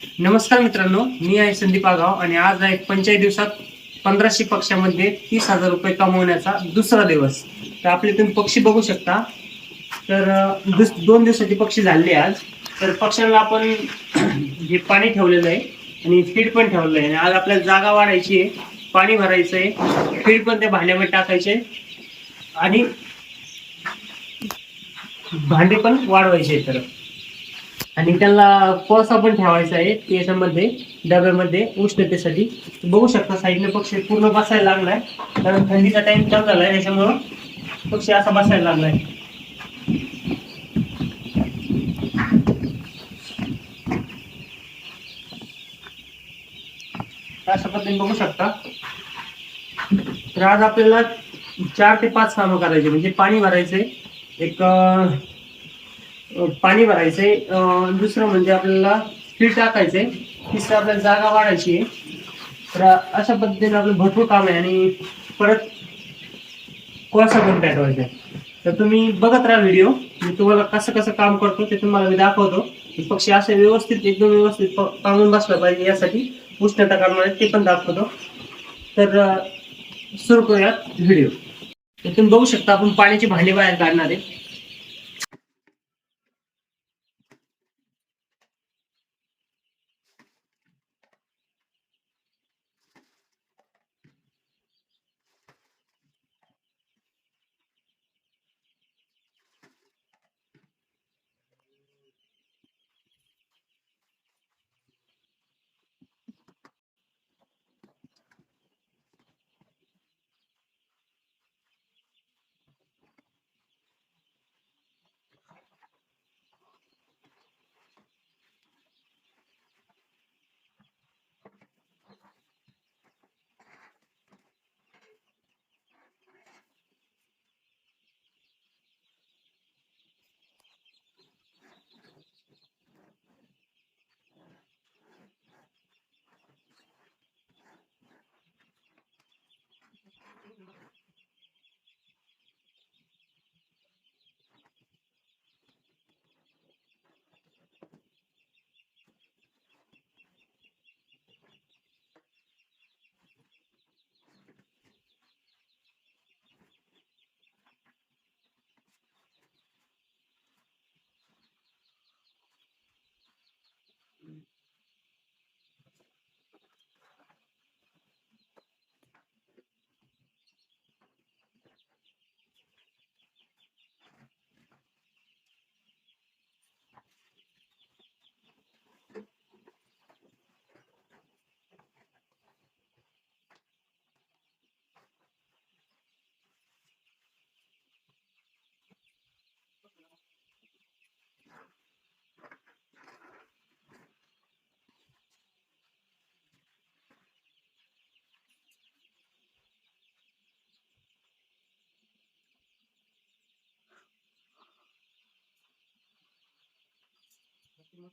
नमस्कार मित्रांनो मी आहे संदीप आगाव आणि आज आहे पंचायत दिवसात पंधराशे पक्षामध्ये तीस हजार रुपये कमवण्याचा दुसरा दिवस. तर आपले तुम्ही पक्षी बघू शकता. तर दुस दोन दिवसाचे पक्षी झाले आज. तर पक्ष्यांना आपण हे पाणी ठेवलेलं आहे आणि फीड पण ठेवलेलं आहे. आणि आज आपल्याला जागा वाढायची आहे पाणी भरायचं आहे फीड पण त्या भांड्यामध्ये टाकायचे आणि भांडे पण वाढवायचे तर. आणि त्याला कोळसा पण ठेवायचा आहे याच्यामध्ये डब्यामध्ये उष्णतेसाठी. बघू शकता साईडने पक्षी पूर्ण बसायला लागलाय. कारण थंडीचा टाइम चालू झालाय त्याच्यामुळं पक्षी असा बसायला लागलाय. अशा पद्धतीने बघू शकता. तर आज आपल्याला चार ते पाच कामं करायचे म्हणजे पाणी भरायचंय. एक पाणी भरायचंय. आहे दुसरं म्हणजे आपल्याला फीड टाकायचंय. तिसरं आपल्याला जागा वाढायची आहे. तर अशा पद्धतीने आपलं भरपूर काम आहे आणि परत कोळसा पण पेटवायचा आहे. तर तुम्ही बघत राहा व्हिडिओ. मी तुम्हाला कसं कसं काम करतो ते तुम्हाला मी दाखवतो. की पक्षी असे व्यवस्थित एकदम व्यवस्थित पांगून बसला पाहिजे यासाठी. उष्णता कारण ते पण दाखवतो. तर सुरू करूयात व्हिडिओ. तर तुम्ही बघू शकता आपण पाण्याची भांडी बाहेर काढणार आहे.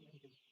Muslims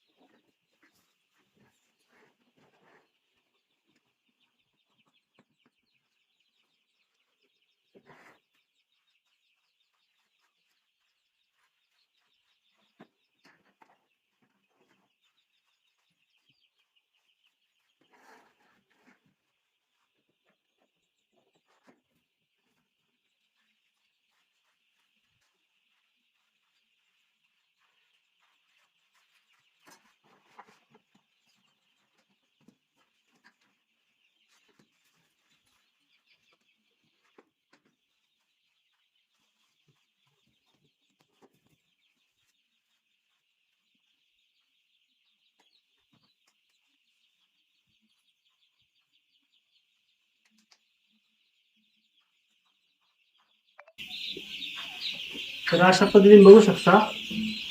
तर अशा पद्धतीने बघू शकता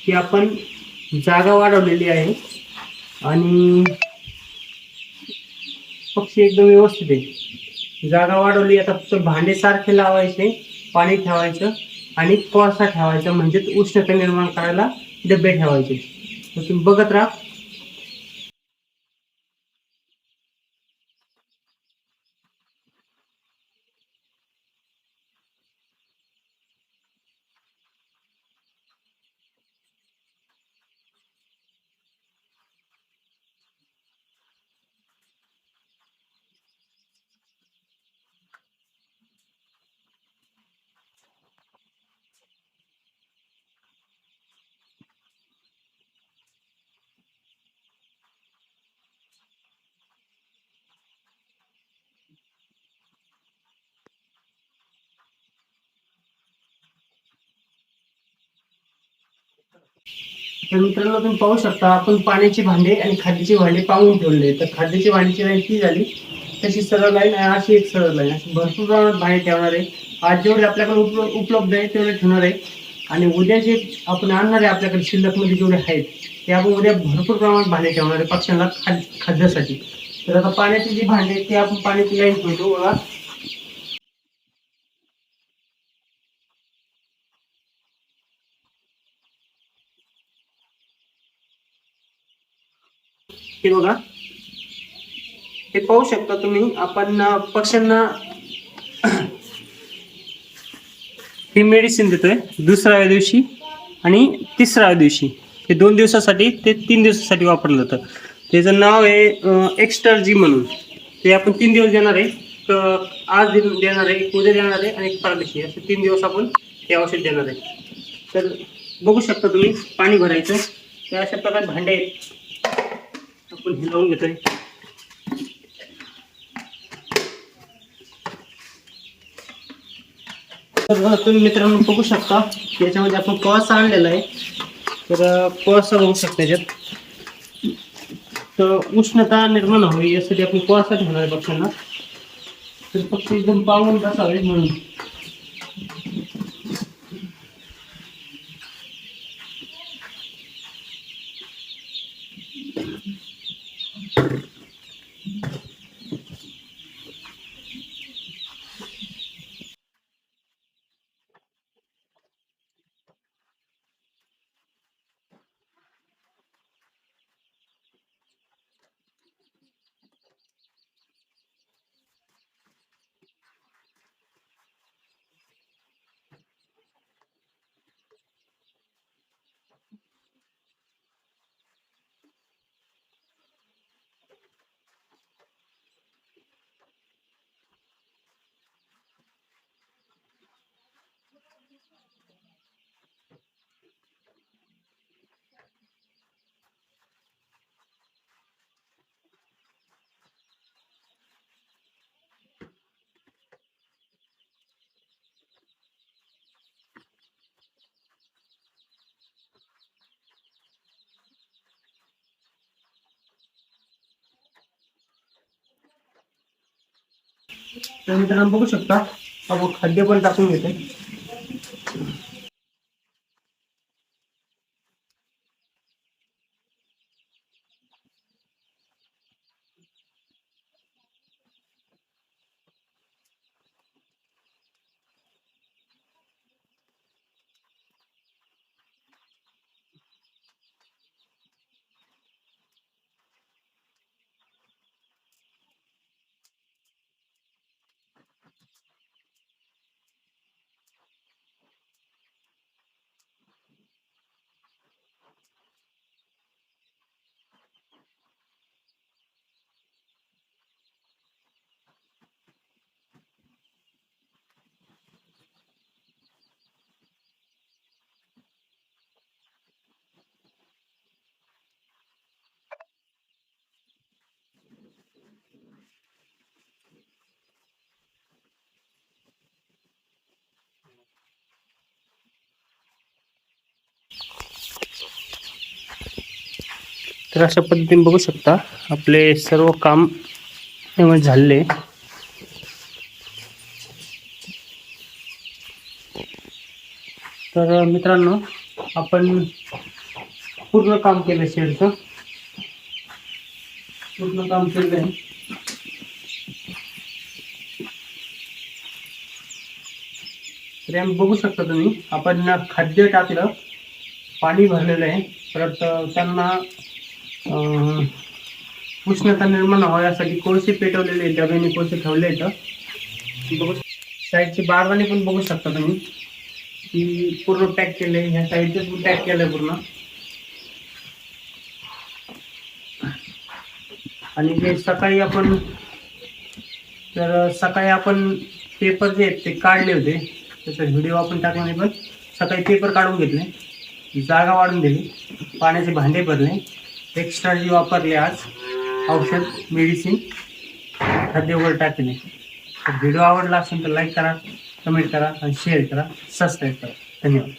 की आपण जागा वाढवलेली आहे आणि पक्षी एकदम व्यवस्थित आहे. जागा वाढवली आता फक्त भांडे सारखे लावायचे पाणी ठेवायचं आणि कोळसा ठेवायचा म्हणजेच उष्णता निर्माण करायला डबे ठेवायचे. तर तुम्ही बघत राहा. तर मित्रांनो तुम्ही पाहू शकता आपण पाण्याची भांडे आणि खाद्याची भांडे पाहून ठेवले तर खाद्याची भांडीची लाईन ती झाली. तशी सरळ लाईन आणि अशी एक सरळ लाईन अशी भरपूर प्रमाणात भांडे ठेवणार आहे. आज जेवढे आपल्याकडे उप उपलब्ध आहे तेवढे ठेवणार आहे. आणि उद्या जे आपण आणणार आहे आपल्याकडे शिल्लकमध्ये जेवढे आहेत ते आपण उद्या भरपूर प्रमाणात भांडे ठेवणार आहे पक्ष्यांना खाद खाद्यासाठी. तर आता पाण्याची जी भांडे ते आपण पाण्याची लाईन ठेवतो बघा हे बघा. हे पाहू शकता तुम्ही आपण पक्ष्यांना ही मेडिसिन देतोय दुसऱ्या दिवशी आणि तिसऱ्या दिवशी. हे दोन दिवसासाठी ते तीन दिवसासाठी वापरलं जातं. त्याचं नाव आहे एक्स्टर्जी म्हणून. ते आपण तीन दिवस देणार आहे. आज दिन- देणार आहे एक उद्या देणार आहे आणि एक परदेशी असे तीन दिवस आपण हे औषध देणार आहे. तर बघू शकता तुम्ही पाणी भरायचं. ते अशा प्रकारे भांडे आहेत. आपण हे लावून घेतोय तर तुम्ही मित्रांनो बघू शकता, याच्यामध्ये आपण आणलेला आहे. तर बघू शकता याच्यात. तर, उष्णता निर्माण व्हावी यासाठी आपण कोळसा ठेवणार आहे तर पक्षी एकदम पाहून बसावे म्हणून. तर मित्रांनो बघू शकता आपण खाद्य पण टाकून घेते तर अशा पद्धतीने बघू शकता, आपले सर्व काम यामध्ये तर मित्रांनो, आपण पूर्ण काम केलं शेडचं. पूर्ण काम केलं आहे. तर बघू शकता तुम्ही. आपण खाद्य टाकलं पाणी भरलेलं आहे. परत त्यांना उष्णता निर्माण व्हावी यासाठी कोळसे पेटवलेले आहेत डब्याने कोळसे ठेवले आहेत बघू साईडचे बारवाने पण बघू शकता तुम्ही. की पूर्ण पॅक केले ह्या साईडचे पण पॅक केलं पूर्ण. आणि जे सकाळी आपण तर सकाळी आपण पेपर जे आहेत ते काढले होते. त्याचा व्हिडिओ आपण टाकला नाही पण सकाळी पेपर काढून घेतले. जागा वाढून दिली. पाण्याचे भांडे भरले. एक्स्ट्रा जी वापरले आज औषध मेडिसिन खाद्य वगैरे टाकले. व्हिडिओ आवडला असेल तर लाईक करा कमेंट करा आणि शेअर करा सबस्क्राईब करा. धन्यवाद.